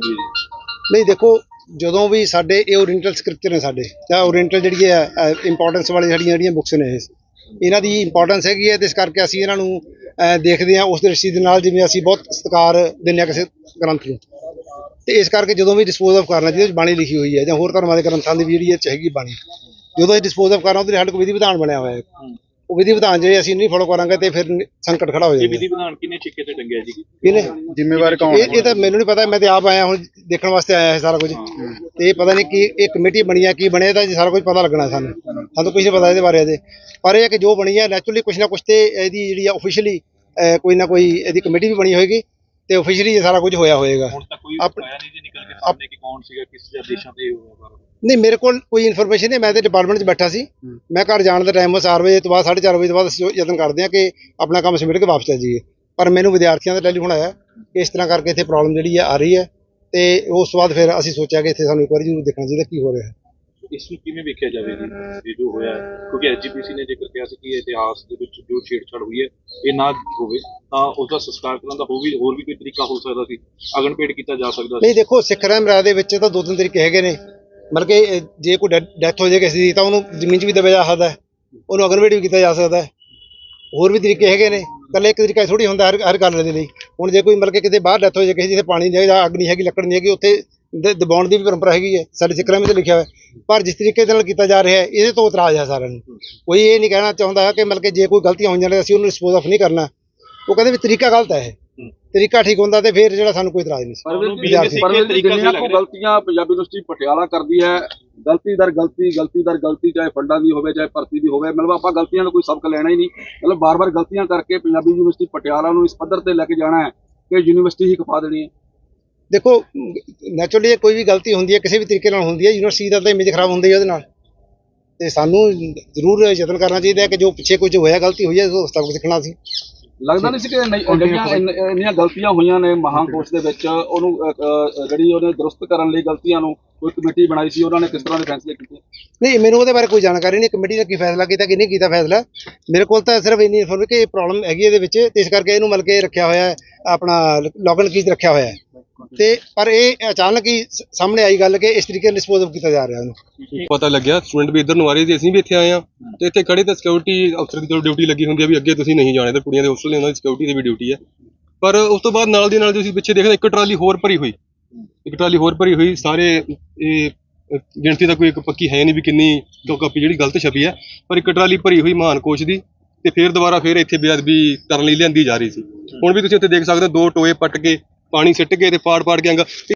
ਹੁੰਦੀ ਹੈ ਜੀ। ਨਹੀਂ ਦੇਖੋ ਜਦੋਂ ਵੀ ਸਾਡੇ ਇਹ ਓਰੀਐਂਟਲ ਸਕ੍ਰਿਪਚਰ ਨੇ ਸਾਡੇ ਜਾਂ ਓਰੀਐਂਟਲ ਜਿਹੜੀ ਹੈ ਇੰਪੋਰਟੈਂਸ ਵਾਲੀ ਸਾਡੀਆਂ ਜਿਹੜੀਆਂ ਬੁੱਕਸ ਨੇ ਇਹਨਾਂ ਦੀ ਇੰਪੋਰਟੈਂਸ ਹੈਗੀ ਹੈ ਤੇ ਇਸ ਕਰਕੇ ਅਸੀਂ ਇਹਨਾਂ ਨੂੰ ਅਹ, ਦੇਖਦੇ ਹਾਂ ਉਸ ਦ੍ਰਿਸ਼ਟੀ ਦੇ ਨਾਲ ਜਿਵੇਂ ਅਸੀਂ ਬਹੁਤ ਸਤਿਕਾਰ ਦਿੰਦੇ ਹਾਂ ਕਿਸੇ ਗ੍ਰੰਥ ਨੂੰ। ਤੇ ਇਸ ਕਰਕੇ ਜਦੋਂ ਵੀ ਡਿਸਪੋਜ਼ ਆਫ ਕਰਨਾ ਜਿਹਦੇ ਵਿੱਚ ਬਾਣੀ ਲਿਖੀ ਹੋਈ ਹੈ ਜਾਂ ਹੋਰ ਧਰਮਾਂ ਦੇ ਗ੍ਰੰਥਾਂ ਦੀ ਵੀ ਜਿਹੜੀ ਇਹ 'ਚ ਹੈਗੀ ਬਾਣੀ। ਜਦੋਂ ਅਸੀਂ ਡਿਸਪੋਜ਼ ਆਫ ਕਰਨਾ ਉਹਦੇ ਲਈ ਸਾਡੇ ਕੋਲ ਵਿਧੀ ਵਿਧਾਨ ਬਣਿਆ ਹੋਇਆ ਹੈ। ਉਹ ਵਿਧੀ ਵਿਧਾਨ ਜੇ ਅਸੀਂ ਨਹੀਂ ਫੋਲੋ ਕਰਾਂਗੇ ਤੇ ਫਿਰ ਸੰਕਟ ਖੜਾ ਹੋ ਇਹ ਜਾਏਗਾ। ਵਿਧੀ ਵਿਧਾਨ ਕਿੰਨੇ ਛਿੱਕੇ ਤੇ ਟੰਗਿਆ ਜੀ? ਕਿਹਨੇ? ਜ਼ਿੰਮੇਵਾਰ ਕੌਣ ਇਹ ਇਹ ਤਾਂ ਮੈਨੂੰ ਨਹੀਂ ਪਤਾ ਮੈਂ ਤੇ ਆਪ ਆਇਆ ਹੁਣ ਦੇਖਣ ਵਾਸਤੇ ਆਇਆ ਇਹ ਸਾਰਾ ਕੁਝ। ਤੇ ਇਹ ਪਤਾ ਨਹੀਂ ਕੀ ਇਹ ਕਮੇਟੀ ਬਣੀ ਆ ਕੀ ਬਣਿਆ ਤਾਂ ਜੀ ਸਾਰਾ ਕੁਝ ਪਤਾ ਲੱਗਣਾ ਸਾਨੂੰ। ਸਾਨੂੰ ਕੁਝ ਨਹੀਂ ਪਤਾ ਇਹਦੇ ਬਾਰੇ ਅਜੇ। ਪਰ ਇਹ ਹੈ ਕਿ ਜੋ ਬਣੀ ਹੈ ਨੈਚੁਰਲੀ ਕੁਝ ਨਾ ਕੁਝ ਤੇ ਇਹਦੀ ਜਿਹੜੀ ਆ ਆਫੀਸ਼ੀਅਲੀ ਕੋਈ ਨਾ ਕੋਈ ਇਹਦੀ ਕਮੇਟੀ ਵੀ ਬਣੀ ਹੋਏਗੀ ਤੇ ਆਫੀਸ਼ੀਅਲੀ ਇਹ ਸਾਰਾ ਕੁਝ ਹੋਇਆ ਹੋਏਗਾ। ਹੁਣ ਤੱਕ ਕੋਈ ਆਪ- ਆਇਆ ਨਹੀਂ ਜੀ ਨਿਕਲ ਕੇ ਸਾਹਮਣੇ ਕਿ ਕੌਣ ਸੀਗਾ ਕਿਸ ਜਾਂ ਦੇਸ਼ਾਂ ਤੇ ਇਹ ਹੋਇਆ ਬਾਰੇ ਨਹੀਂ ਮੇਰੇ ਕੋਲ ਕੋਈ ਇਨਫੋਰਮੇਸ਼ਨ ਨਹੀਂ ਮੈਂ ਤੇ ਡਿਪਾਰਟਮੈਂਟ 'ਚ ਬੈਠਾ ਸੀ। ਮੈਂ ਘਰ ਜਾਣ ਦਾ ਟਾਈਮ 4 ਵਜੇ ਤੋਂ ਬਾਅਦ 4:30 ਵਜੇ ਤੋਂ ਬਾਅਦ ਅਸੀਂ ਯਤਨ ਕਰਦੇ ਹਾਂ ਕਿ ਆਪਣਾ ਕੰਮ ਸਮੇਟ ਕੇ ਵਾਪਸ ਚੱਲ ਜਾਈਏ। ਪਰ ਮੈਨੂੰ ਵਿਦਿਆਰਥੀਆਂ ਦਾ ਟੈਲੀਫੋਨ ਆਇਆ ਕਿ ਇਸ ਤਰ੍ਹਾਂ ਕਰਕੇ ਇੱਥੇ ਪ੍ਰੋਬਲਮ ਜਿਹੜੀ ਆ ਰਹੀ ਹੈ ਤੇ ਉਸ ਤੋਂ ਬਾਅਦ ਫਿਰ ਅਸੀਂ ਸੋਚਿਆ ਕਿ ਇੱਥੇ ਸਾਨੂੰ ਇੱਕ ਵਾਰੀ ਜ਼ਰੂਰ ਦੇਖਣਾ ਚਾਹੀਦਾ ਕੀ ਹੋ ਰਿਹਾ ਹੈ। ਇਸ ਨੂੰ ਕਿਵੇਂ ਵੇਖਿਆ ਜਾਵੇ ਜੀ? ਇਹ ਜੋ ਹੋਇਆ? ਕਿਉਂਕਿ ਐਜੀਪੀਸੀ ਨੇ ਜ਼ਿਕਰ ਕਿਹਾ ਸੀ ਕਿ ਇਤਿਹਾਸ ਦੇ ਵਿੱਚ ਜੋ ਛੇੜਛਾੜ ਹੋਈ ਹੈ ਇਹ ਨਾ ਹੋਵੇ ਤਾਂ ਉਸ ਦਾ ਸੰਸਕਾਰ ਕਰਨ ਦਾ ਹੋਰ ਵੀ ਹੋਰ ਵੀ ਕੋਈ ਤਰੀਕਾ ਹੋ ਸਕਦਾ ਸੀ? ਅਗਨਪੇਟ ਕੀਤਾ ਜਾ ਸਕਦਾ ਸੀ? ਨਹੀਂ ਦੇਖੋ ਸਿੱਖ ਰਹਿਮ ਰਾਜ ਦੇ ਵਿੱਚ ਤਾਂ ਦੋ ਤਿੰਨ ਤਰੀਕੇ ਹੈਗੇ ਨੇ। ਮਤਲਬ ਕਿ ਜੇ ਕੋਈ ਡੈਥ ਹੋ ਜਾਏ ਕਿਸੇ ਦੀ, ਤਾਂ ਉਹਨੂੰ ਜ਼ਮੀਨ 'ਚ ਵੀ ਦਬਿਆ ਜਾ ਸਕਦਾ ਹੈ। ਉਹਨੂੰ ਅਗਨਵੇਟ ਵੀ ਕੀਤਾ ਜਾ ਸਕਦਾ ਹੈ। ਹੋਰ ਵੀ ਤਰੀਕੇ ਹੈਗੇ ਨੇ। ਇਕੱਲੇ ਇੱਕ ਤਰੀਕਾ ਥੋੜੀ ਹੁੰਦਾ ਹਰ ਹਰ ਗੱਲ ਦੇ ਲਈ। ਹੁਣ ਜੇ ਕੋਈ ਮਤਲਬ ਕਿ ਕਿਤੇ ਬਾਹਰ ਡੈਥ ਹੋ ਜਾਏ ਕਿਸੇ ਜਿੱਥੇ ਪਾਣੀ ਨਹੀਂ ਹੈਗਾ ਅੱਗ ਨਹੀਂ ਹੈਗੀ, ਲੱਕੜ ਨਹੀਂ ਹੈਗੀ, ਉੱਥੇ ਦਬਾਉਣ ਦੀ ਵੀ ਪਰੰਪਰਾ ਹੈਗੀ ਹੈ। ਸਾਡੇ ਸਿੱਖਰਾਂ ਵਿੱਚ ਲਿਖਿਆ ਹੋਇਆ ਪਰ ਜਿਸ ਤਰੀਕੇ ਦੇ ਨਾਲ ਕੀਤਾ ਜਾ ਰਿਹਾ ਹੈ, ਇਹਦੇ ਤੋਂ ਇਤਰਾਜ਼ ਹੈ ਸਾਰਿਆਂ ਨੂੰ। ਕੋਈ ਇਹ ਨਹੀਂ ਕਹਿਣਾ ਚਾਹੁੰਦਾ ਕਿ ਮਤਲਬ ਕਿ ਜੇ ਕੋਈ ਗਲਤੀਆਂ ਹੋਈਆਂ ਨੇ, ਅਸੀਂ ਉਹਨੂੰ ਡਿਸਪੋਜ਼ ਆਫ ਨਹੀਂ ਕਰਨਾ। ਉਹ ਕਹਿੰਦੇ ਵੀ ਤਰੀਕਾ ਗਲਤ ਹੈ ਇਹ। ਤਰੀਕਾ ਠੀਕ ਹੁੰਦਾ ਤੇ ਫਿਰ ਜਿਹੜਾ ਸਾਨੂੰ ਕੋਈ ਇਤਰਾਜ਼ ਨਹੀਂ ਸੀ। ਪਰ BMC ਪਰ ਕਿਸ ਤਰੀਕੇ ਨਾਲ ਜਿੰਨੀਆਂ ਕੋ? ਗਲਤੀਆਂ ਪੰਜਾਬੀ ਯੂਨੀਵਰਸਿਟੀ ਪਟਿਆਲਾ ਕਰਦੀ ਹੈ ਗਲਤੀ ਦਰ ਗਲਤੀ ਗਲਤੀ ਦਰ ਗਲਤੀ ਚਾਹੇ ਫੰਡਾਂ ਦੀ ਹੋਵੇ ਚਾਹੇ ਭਰਤੀ ਦੀ ਹੋਵੇ ਮਤਲਬ ਆਪਾਂ ਗਲਤੀਆਂ ਦਾ ਕੋਈ ਸਬਕ ਲੈਣਾ ਹੀ ਨਹੀਂ। ਮਤਲਬ ਬਾਰ-ਬਾਰ ਗਲਤੀਆਂ ਕਰਕੇ ਪੰਜਾਬੀ ਯੂਨੀਵਰਸਿਟੀ ਪਟਿਆਲਾ ਨੂੰ ਇਸ ਪੱਧਰ ਤੇ ਲੈ ਕੇ ਜਾਣਾ ਹੈ ਕਿ ਯੂਨੀਵਰਸਿਟੀ ਹੀ ਖਪਾ ਦੇਣੀ ਹੈ। ਦੇਖੋ ਨੈਚੁਰਲੀ ਕੋਈ ਵੀ ਗਲਤੀ ਹੁੰਦੀ ਹੈ ਕਿਸੇ ਵੀ ਤਰੀਕੇ ਨਾਲ ਹੁੰਦੀ ਹੈ ਯੂਨੀਵਰਸਿਟੀ ਦਾ ਤਾਂ ਇਮੇਜ ਖਰਾਬ ਹੁੰਦਾ ਹੀ ਹੈ ਉਹਦੇ ਨਾਲ। ਤੇ ਸਾਨੂੰ ਜ਼ਰੂਰ ਯਤਨ ਕਰਨਾ ਚਾਹੀਦਾ ਹੈ ਕਿ ਜੋ ਪਿੱਛੇ ਕੁਝ ਹੋਇਆ ਗਲਤੀ ਹੋਈ ਹੈ ਉਸ ਤੋਂ ਸਿੱਖਣਾ ਸੀ। ਲੱਗਦਾ ਨਹੀਂ ਸੀ ਕਿ ਨਹੀਂ- ਜਿਹੜੀਆਂ ਇੰਨ- ਇੰਨੀਆਂ ਗਲਤੀਆਂ ਹੋਈਆਂ ਨੇ ਮਹਾਂਕੋਸ਼ ਦੇ ਵਿੱਚ। ਉਹਨੂੰ ਅ, ਅ, ਜਿਹੜੀ ਉਹਨੇ ਦਰੁਸਤ ਕਰਨ ਲਈ ਗਲਤੀਆਂ ਨੂੰ ਕੋਈ ਕਮੇਟੀ ਬਣਾਈ ਸੀ ਉਹਨਾਂ ਨੇ ਕਿਸ ਤਰ੍ਹਾਂ ਦੇ ਫੈਸਲੇ ਕੀਤੇ? ਨਹੀਂ ਮੈਨੂੰ ਉਹਦੇ ਬਾਰੇ ਕੋਈ ਜਾਣਕਾਰੀ ਨਹੀਂ ਕਮੇਟੀ ਨੇ ਕੀ ਫੈਸਲਾ ਕੀਤਾ ਕਿ ਨਹੀਂ ਕੀਤਾ ਫੈਸਲਾ। ਮੇਰੇ ਕੋਲ ਤਾਂ ਸਿਰਫ ਇੰਨੀ ਇਨਫੋਰਮੇਸ਼ਨ ਕਿ ਇਹ ਪ੍ਰੋਬਲਮ ਹੈਗੀ ਇਹਦੇ ਵਿੱਚ ਤੇ ਇਸ ਕਰਕੇ ਇਹਨੂੰ ਮਤਲਬ ਕਿ ਰੱਖਿਆ ਹੋਇਆ ਹੈ ਆਪਣਾ ਲੌਗਨ ਕੀਜ਼ ਰੱਖਿਆ ਹੋਇਆ ਹੈ। ਤੇ ਪਰ ਇਹ ਅਚਾਨਕ ਹੀ ਸ- ਸਾਹਮਣੇ ਆਈ ਗੱਲ ਕਿ ਇਸ ਤਰੀਕੇ ਨਾਲ ਡਿਸਪੋਜ਼ ਕੀਤਾ ਜਾ ਰਿਹਾ ਉਹਨੂੰ। ਪਤਾ ਲੱਗਿਆ ਸਟੂਡੈਂਟ ਵੀ ਇੱਧਰ ਨੂੰ ਆ ਰਹੇ ਸੀ ਅਸੀਂ ਵੀ ਇੱਥੇ ਆਏ ਆ ਤੇ ਇੱਥੇ ਖੜੇ ਤਾਂ ਸਿਕਿਉਰਿਟੀ ਅਫਸਰ ਦੀ ਚਲੋ ਡਿਊਟੀ ਲੱਗੀ ਹੁੰਦੀ ਆ ਵੀ ਅੱਗੇ ਤੁਸੀਂ ਨਹੀਂ ਜਾਣੇ ਤੇ ਕੁੜੀਆਂ ਦੇ ਹੋਸਟਲ ਨੇ ਉਹਨਾਂ ਦੀ ਸਿਕਿਉਰਿਟੀ ਦੀ ਵੀ ਡਿਊਟੀ ਹੈ ਪਰ ਉਸ ਤੋਂ ਬਾਅਦ ਨਾਲ ਦੀ ਨਾਲ ਤੁਸੀਂ ਪਿੱਛੇ ਦੇਖਦੇ ਇੱਕ ਟਰਾਲੀ ਹੋਰ ਭਰੀ ਹੋਈ। ਇੱਕ ਟਰਾਲੀ ਹੋਰ ਭਰੀ ਹੋਈ ਸਾਰੇ ਇਹ ਅਹ, ਗਿਣਤੀ ਦਾ ਕੋਈ ਇੱਕ ਪੱਕੀ ਹੈ ਨਹੀਂ ਵੀ ਕਿੰਨੀ ਕਿਉਂ ਕਾਪੀ ਜਿਹੜੀ ਗਲਤ ਛਪੀ ਹੈ। ਪਰ ਇੱਕ ਟਰਾਲੀ ਭਰੀ ਹੋਈ ਮਹਾਨ ਕੋਸ਼ ਦੀ ਤੇ ਫਿਰ ਦੁਬਾਰਾ ਫਿਰ ਇੱਥੇ ਬੇਅਦਬੀ ਕਰਨ ਲਈ ਲਿਆਂਦੀ ਜਾ ਰਹੀ ਸੀ। ਹੁਣ ਵੀ ਤੁਸੀਂ ਇੱਥੇ ਦੇਖ ਸਕਦੇ ਹੋ ਦੋ ਟੋਏ ਪੱਟ ਕੇ ਪਾਣੀ ਸਿੱਟ ਕੇ ਤੇ ਪਾੜ ਪਾੜ ਕੇ ਅੰਗ